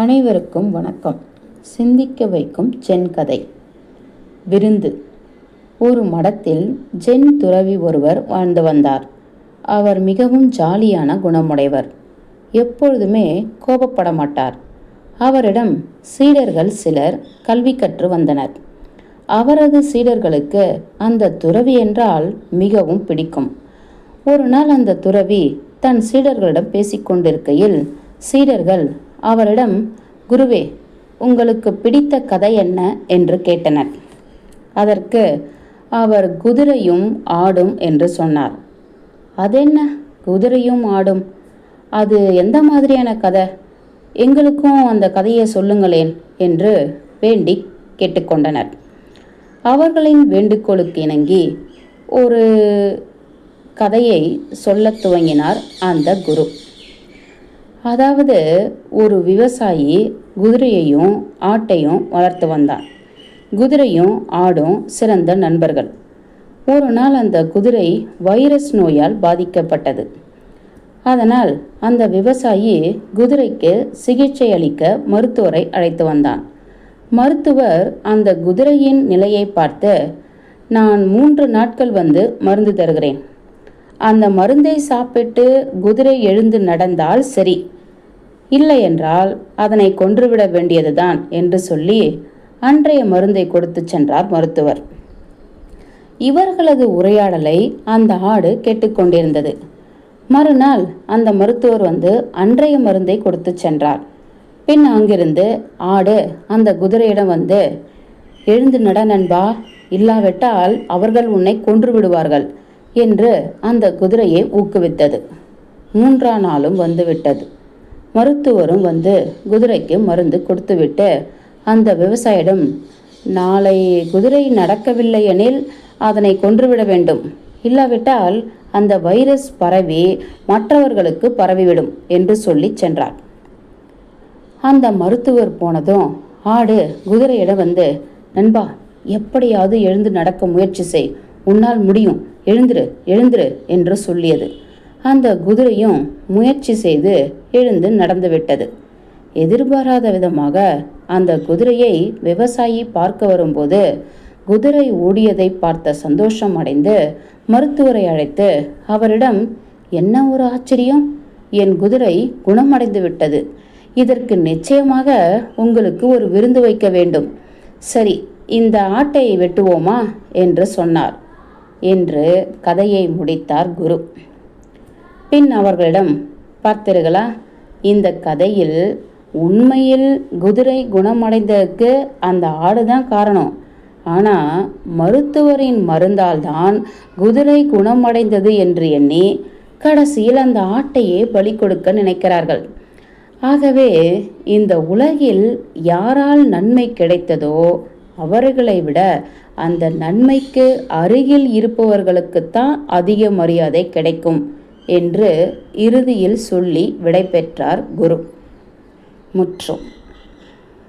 அனைவருக்கும் வணக்கம். சிந்திக்க வைக்கும் ஜென் கதை. விருந்து. ஒரு மடத்தில் ஜென் துறவி ஒருவர் வாழ்ந்து வந்தார். அவர் மிகவும் ஜாலியான குணமுடையவர். எப்பொழுதுமே கோபப்பட மாட்டார். அவரிடம் சீடர்கள் சிலர் கல்வி கற்று வந்தனர். அவரது சீடர்களுக்கு அந்த துறவி என்றால் மிகவும் பிடிக்கும். ஒரு நாள் அந்த துறவி தன் சீடர்களிடம் பேசிக்கொண்டிருக்கையில் சீடர்கள் அவரிடம் குருவே உங்களுக்கு பிடித்த கதை என்ன? என்று கேட்டனர். அதற்கு அவர் குதிரையும் ஆடும் என்று சொன்னார். அதென்ன? குதிரையும் ஆடும்? அது எந்த மாதிரியான கதை? எங்களுக்கும் அந்த கதையை சொல்லுங்களேன் என்று வேண்டி கேட்டுக்கொண்டனர். அவர்களின் வேண்டுகோளுக்கு இணங்கி ஒரு கதையை சொல்லத் துவங்கினார் அந்த குரு. அதாவது ஒரு விவசாயி குதிரையையும் ஆட்டையும் வளர்த்து வந்தான். குதிரையும் ஆடும் சிறந்த நண்பர்கள். ஒரு நாள் அந்த குதிரை வைரஸ் நோயால் பாதிக்கப்பட்டது. அதனால் அந்த விவசாயி குதிரைக்கு சிகிச்சை அளிக்க மருத்துவரை அழைத்து வந்தான். மருத்துவர் அந்த குதிரையின் நிலையை பார்த்து நான் மூன்று நாட்கள் வந்து மருந்து தருகிறேன். அந்த மருந்தை சாப்பிட்டு குதிரை எழுந்து நடந்தால் சரி. இல்லை என்றால் அதனை கொன்றுவிட வேண்டியதுதான் என்று சொல்லி அன்றைய மருந்தை கொடுத்து சென்றார் மருத்துவர். இவர்களது உரையாடலை அந்த ஆடு கேட்டுக்கொண்டிருந்தது மறுநாள் அந்த மருத்துவர் வந்து அன்றைய மருந்தை கொடுத்து சென்றார். பின் அங்கிருந்து ஆடு அந்த குதிரையிடம் வந்து எழுந்து நட நண்பா இல்லாவிட்டால் அவர்கள் உன்னை கொன்று விடுவார்கள். என்று அந்த குதிரையை ஊக்குவித்தது. மூன்றாம் நாளும் வந்துவிட்டது. மருத்துவரும் வந்து குதிரைக்கு மருந்து கொடுத்துவிட்டு அந்த விவசாயிடம் நாளை குதிரை நடக்கவில்லை எனில் அதனை கொன்றுவிட வேண்டும். இல்லாவிட்டால் அந்த வைரஸ் பரவி மற்றவர்களுக்கு பரவிவிடும் என்று சொல்லி சென்றார். அந்த மருத்துவர் போனதும் ஆடு குதிரையிடம் வந்து நண்பா எப்படியாவது எழுந்து நடக்க முயற்சி செய். உன்னால் முடியும். எழுந்துரு எழுந்துரு என்று சொல்லியது. அந்த குதிரையும் முயற்சி செய்து எழுந்து நடந்துவிட்டது. எதிர்பாராத விதமாக அந்த குதிரையை விவசாயி பார்க்க வரும்போது குதிரை ஓடியதை பார்த்த சந்தோஷம் அடைந்து மருத்துவரை அழைத்து அவரிடம் என்ன ஒரு ஆச்சரியம்? என் குதிரை குணமடைந்து விட்டது. இதற்கு நிச்சயமாக உங்களுக்கு ஒரு விருந்து வைக்க வேண்டும். சரி இந்த ஆட்டை வெட்டுவோமா? என்று சொன்னார். என்று கதையை முடித்தார் குரு. பின் அவர்களிடம் பார்த்தீர்களா இந்த கதையில் உண்மையில் குதிரை குணமடைந்ததற்கு அந்த ஆடு தான் காரணம். ஆனால் மருத்துவரின் மருந்தால் தான் குதிரை குணமடைந்தது என்று எண்ணி கடைசியில் அந்த ஆட்டையே பலி கொடுக்க நினைக்கிறார்கள். ஆகவே இந்த உலகில் யாரால் நன்மை கிடைத்ததோ அவர்களை விட அந்த நன்மைக்கு அருகில் இருப்பவர்களுக்குத்தான் அதிக மரியாதை கிடைக்கும் என்று இறுதியில் சொல்லி விடைபெற்றார் குரு. முற்றும்.